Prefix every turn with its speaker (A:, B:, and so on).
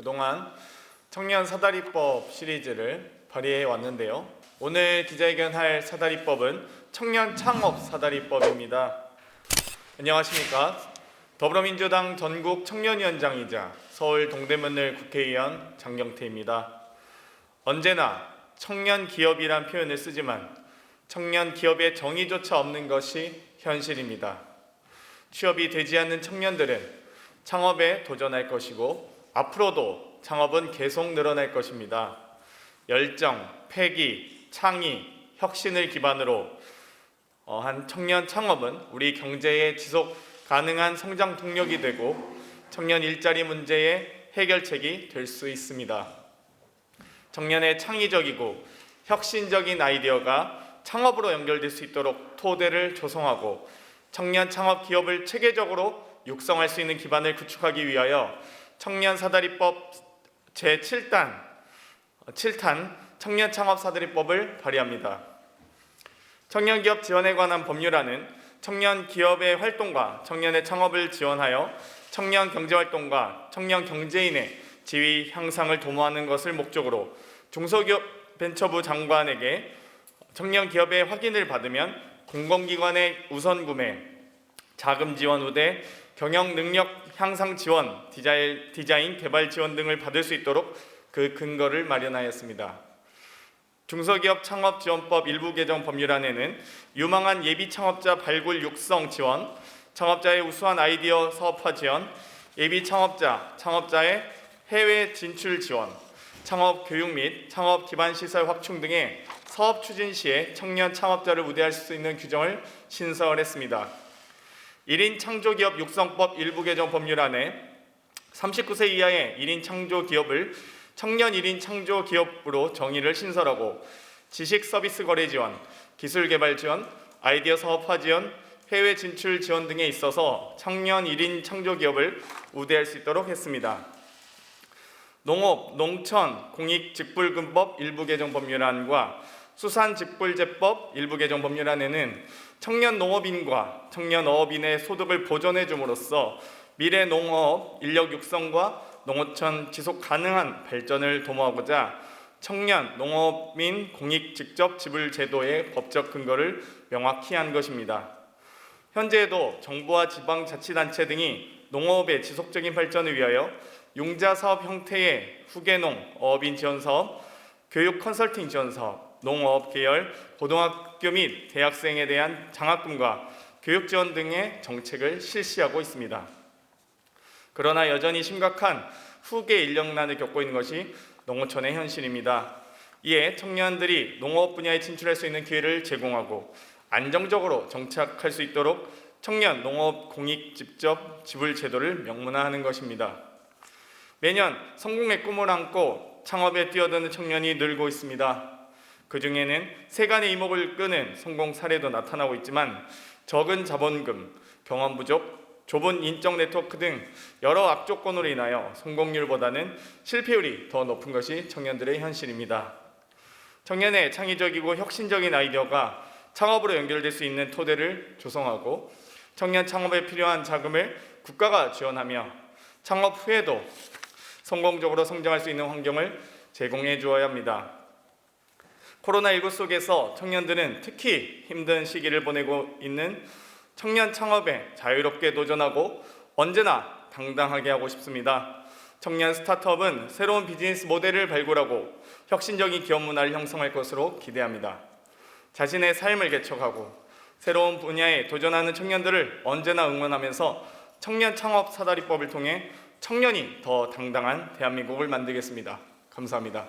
A: 그동안 청년 사다리법 시리즈를 발의해 왔는데요. 오늘 기자회견할 사다리법은 청년 창업 사다리법입니다. 안녕하십니까? 더불어민주당 전국 청년위원장이자 서울 동대문을 국회의원 장경태입니다. 언제나 청년 기업이란 표현을 쓰지만 청년 기업의 정의조차 없는 것이 현실입니다. 취업이 되지 않는 청년들은 창업에 도전할 것이고 앞으로도 창업은 계속 늘어날 것입니다. 열정, 패기, 창의, 혁신을 기반으로 어, 한 청년 창업은 우리 경제의 지속 가능한 성장 동력이 되고 청년 일자리 문제의 해결책이 될 수 있습니다. 청년의 창의적이고 혁신적인 아이디어가 창업으로 연결될 수 있도록 토대를 조성하고 청년 창업 기업을 체계적으로 육성할 수 있는 기반을 구축하기 위하여 청년 사다리법 제7단 7탄 청년 창업 사다리법을 발의합니다. 청년 기업 지원에 관한 법률안은 청년 기업의 활동과 청년의 창업을 지원하여 청년 경제 활동과 청년 경제인의 지위 향상을 도모하는 것을 목적으로 중소기업 벤처부 장관에게 청년 기업의 확인을 받으면 공공기관의 우선 구매, 자금 지원 우대, 경영 능력 향상 지원, 디자인, 디자인 개발 지원 등을 받을 수 있도록 그 근거를 마련하였습니다. 중소기업 창업 지원법 일부 개정 법률안에는 유망한 예비 창업자 발굴 육성 지원, 창업자의 우수한 아이디어 사업화 지원, 예비 창업자, 창업자의 해외 진출 지원, 창업 교육 및 창업 기반 시설 확충 등의 사업 추진 시에 청년 창업자를 우대할 수 있는 규정을 신설했습니다. 1인 창조기업 육성법 일부 개정 법률안에 39세 이하의 1인 창조기업을 청년 1인 창조기업으로 정의를 신설하고 지식 서비스 거래 지원, 기술 개발 지원, 아이디어 사업화 지원, 해외 진출 지원 등에 있어서 청년 1인 창조기업을 우대할 수 있도록 했습니다. 농업, 농촌, 공익직불금법 일부 개정 법률안과 수산직불제법 일부 개정 법률안에는 청년 농업인과 청년 어업인의 소득을 보전해 줌으로써 미래 농업 인력 육성과 농어촌 지속 가능한 발전을 도모하고자 청년 농업인 공익 직접 지불 제도의 법적 근거를 명확히 한 것입니다. 현재에도 정부와 지방 자치단체 등이 농업의 지속적인 발전을 위하여 융자 사업 형태의 후계농 어업인 지원 사업, 교육 컨설팅 지원 사업, 농업 계열 고등학교 및 대학생에 대한 장학금과 교육 지원 등의 정책을 실시하고 있습니다. 그러나 여전히 심각한 후계 인력난을 겪고 있는 것이 농어촌의 현실입니다. 이에 청년들이 농업 분야에 진출할 수 있는 기회를 제공하고 안정적으로 정착할 수 있도록 청년 농업 공익 직접 지불 제도를 명문화하는 것입니다. 매년 성공의 꿈을 안고 창업에 뛰어드는 청년이 늘고 있습니다. 그 중에는 세간의 이목을 끄는 성공 사례도 나타나고 있지만 적은 자본금, 경험 부족, 좁은 인적 네트워크 등 여러 악조건으로 인하여 성공률보다는 실패율이 더 높은 것이 청년들의 현실입니다. 청년의 창의적이고 혁신적인 아이디어가 창업으로 연결될 수 있는 토대를 조성하고 청년 창업에 필요한 자금을 국가가 지원하며 창업 후에도 성공적으로 성장할 수 있는 환경을 제공해 주어야 합니다. 코로나19 속에서 청년들은 특히 힘든 시기를 보내고 있는 청년 창업에 자유롭게 도전하고 언제나 당당하게 하고 싶습니다. 청년 스타트업은 새로운 비즈니스 모델을 발굴하고 혁신적인 기업 문화를 형성할 것으로 기대합니다. 자신의 삶을 개척하고 새로운 분야에 도전하는 청년들을 언제나 응원하면서 청년 창업 사다리법을 통해 청년이 더 당당한 대한민국을 만들겠습니다. 감사합니다.